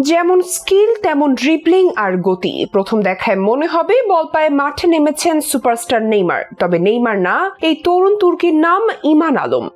যেমন স্কিল, তেমন ড্রিবলিং আর গতি। প্রথম দেখায় মনে হবে বল পায়ে মাঠে নেমেছেন সুপারস্টার নেইমার। তবে নেইমার না, এই তরুণ তুর্কির নাম ইমান আলম।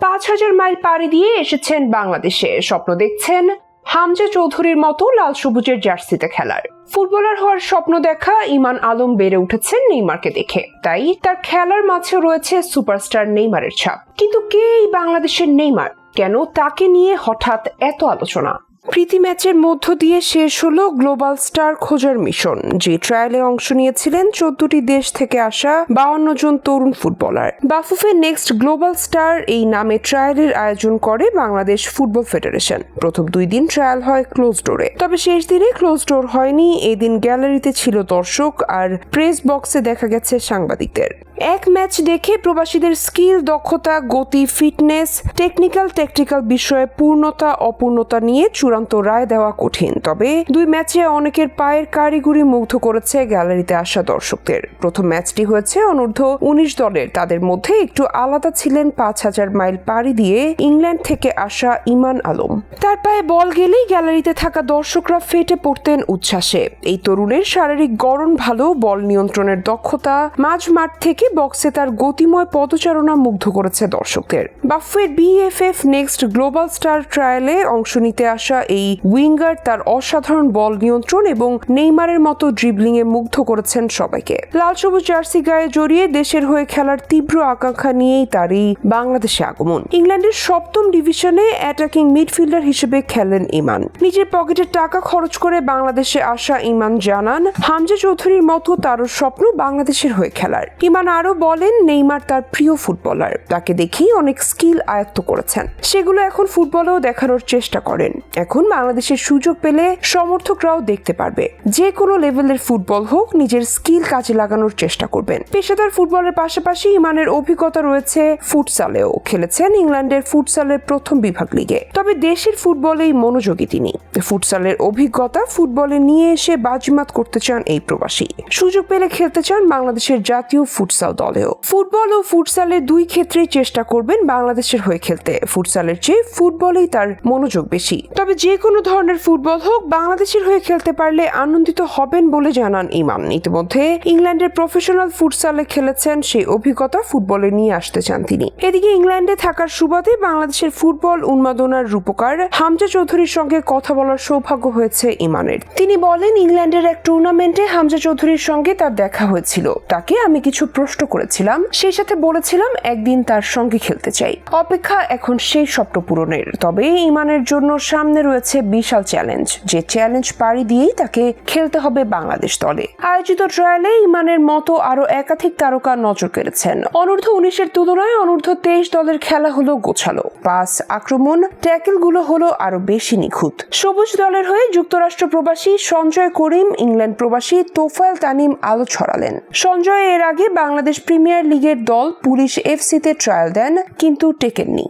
পাঁচ হাজার মাইল পাড়ি দিয়ে এসেছেন বাংলাদেশে। স্বপ্ন দেখছেন হামজা চৌধুরীর মতো লাল সবুজের জার্সিতে খেলার। ফুটবলার হওয়ার স্বপ্ন দেখা ইমান আলম বেড়ে উঠেছেন নেইমারকে দেখে। তাই তার খেলার মাঝে রয়েছে সুপারস্টার নেইমারের ছাপ। কিন্তু কে এই বাংলাদেশের নেইমার? কেন তাকে নিয়ে হঠাৎ এত আলোচনা? প্রীতি ম্যাচের মধ্য দিয়ে শেষ হলো গ্লোবাল স্টার খোঁজার মিশন, যে ট্রায়ালে অংশ নিয়েছিলেন চোদ্দটি দেশ থেকে আসা বাউন্ন জন তরুণ footballer. Bafufe next global star এই নামে ট্রায়ালের আয়োজন করে বাংলাদেশ ফুটবল ফেডারেশন। প্রথম দুই দিন ট্রায়াল হয় ক্লোজ ডোরে তবে শেষ দিনে ক্লোজ ডোর হয়নি, এদিন গ্যালারিতে ছিল দর্শক আর প্রেস বক্সে দেখা গেছে সাংবাদিকদের। এক ম্যাচ দেখে প্রবাসীদের স্কিল, দক্ষতা, গতি, ফিটনেস, টেকনিক্যাল টেকটিক্যাল বিষয়ে পূর্ণতা, অপূর্ণতা নিয়ে চূড়ান্ত রায় দেওয়া কঠিন। তবে দুই ম্যাচে অনেকের পায়ের কারিগরি মুগ্ধ করেছে গ্যালারিতে আসা দর্শকদের। প্রথম ম্যাচটি হয়েছে অনূর্ধ্ব উনিশ দলের। তাদের মধ্যে একটু আলাদা ছিলেন পাঁচ হাজার মাইল পাড়ি দিয়ে ইংল্যান্ড থেকে আসা ইমান আলম। তার পায়ে বল গেলেই গ্যালারিতে থাকা দর্শকরা ফেটে পড়তেন উচ্ছ্বাসে। এই তরুণের শারীরিক গড়ন ভালো, বল নিয়ন্ত্রণের দক্ষতা, মাঝ মাঠ থেকে বক্সে তার গতিময় পদচারণা মুগ্ধ করেছে দর্শকদের। বাফের বিএফএফ নেক্সট গ্লোবাল স্টার ট্রায়ালে অংশ নিতে আসা এই উইঙ্গার তার অসাধারণ বল নিয়ন্ত্রণ এবং নেইমারের মতো ড্রিবলিং এ মুগ্ধ করেছেন সবাইকে। লাল সবুজ জার্সি গায়ে জড়িয়ে দেশের হয়ে খেলার তীব্র আকাঙ্ক্ষা নিয়েই তার এই বাংলাদেশে আগমন। ইংল্যান্ডের সপ্তম ডিভিশনে অ্যাটাকিং মিডফিল্ডার হিসেবে খেলেন ইমান। নিজের পকেটে টাকা খরচ করে বাংলাদেশে আসা ইমান জানান হামজা চৌধুরীর মতো তারও স্বপ্ন বাংলাদেশের হয়ে খেলার। ইমান আরও বলেন, নেইমার তার প্রিয় ফুটবলার। তাকে দেখেই অনেক স্কিল আয়ত্ত করেছেন। সেগুলো এখন ফুটবলেও দেখানোর চেষ্টা করেন। এখন বাংলাদেশের সুযোগ পেলে সমর্থকরাও দেখতে পারবে। যে কোনো লেভেলের ফুটবল হোক, নিজের স্কিল কাজে লাগানোর চেষ্টা করবেন। পেশাদার ফুটবলের পাশাপাশি ইমানের অভিজ্ঞতা রয়েছে ফুটসালেও। খেলেছেন ইংল্যান্ডের ফুটসালের প্রথম বিভাগ লিগে। তবে দেশের ফুটবলেই মনোযোগী তিনি। ফুটসালের অভিজ্ঞতা ফুটবলে নিয়ে এসে বাজিমাত করতে চান এই প্রবাসী। সুযোগ পেলে খেলতে চান বাংলাদেশের জাতীয় ফুটসাল। দলেও। ফুটবল ও ফুটসালের দুই ক্ষেত্রেই চেষ্টা করবেন বাংলাদেশের হয়ে খেলতে। ফুটসালের চেয়ে ফুটবলেই তার মনোযোগ বেশি। তবে যে কোনো ধরনের ফুটবল হোক, বাংলাদেশের হয়ে খেলতে পারলে আনন্দিত হবেন বলে জানান ইমাম। ইতিমধ্যে ইংল্যান্ডের প্রফেশনাল ফুটসালে খেলেছেন সেই অভিজ্ঞতা ফুটবলে নিয়ে আসতে চান তিনি। এদিকে ইংল্যান্ডে থাকার সুবাদে বাংলাদেশের ফুটবল উন্মাদনার রূপকার হামজা চৌধুরীর সঙ্গে কথা বলার সৌভাগ্য হয়েছে ইমানের তিনি বলেন, ইংল্যান্ডের এক টুর্নামেন্টে হামজা চৌধুরীর সঙ্গে তার দেখা হয়েছিল। তাকে আমি কিছু প্রশ্ন করেছিলাম, সেই সাথে বলেছিলাম একদিন তার সঙ্গে খেলতে চাই। অপেক্ষা এখন সেই স্বপ্ন পূরণের। তবে ইমানের জন্য সামনে রয়েছে বিশাল চ্যালেঞ্জ যে চ্যালেঞ্জ পাড়ি দিয়েই তাকে খেলতে হবে বাংলাদেশ দলে। আয়োজিত ট্রায়ালে ইমানের মতো আরও একাধিক তারকা নজর কেড়েছেন। অনূর্ধ্ব উনিশের তুলনায় অনূর্ধ্ব তেইশ দলের খেলা হলো গোছালো। পাস, আক্রমণ ট্যাকেলগুলো হলো আরও বেশি নিখুঁত। সবুজ দলের হয়ে যুক্তরাষ্ট্র প্রবাসী সঞ্জয় করিম, ইংল্যান্ড প্রবাসী তোফায়েল তানিম আলো ছড়ালেন। সঞ্জয় এর আগে বাংলাদেশ প্রিমিয়ার লিগের দল পুলিশ এফসিতে ট্রায়াল দেন কিন্তু টেকেননি।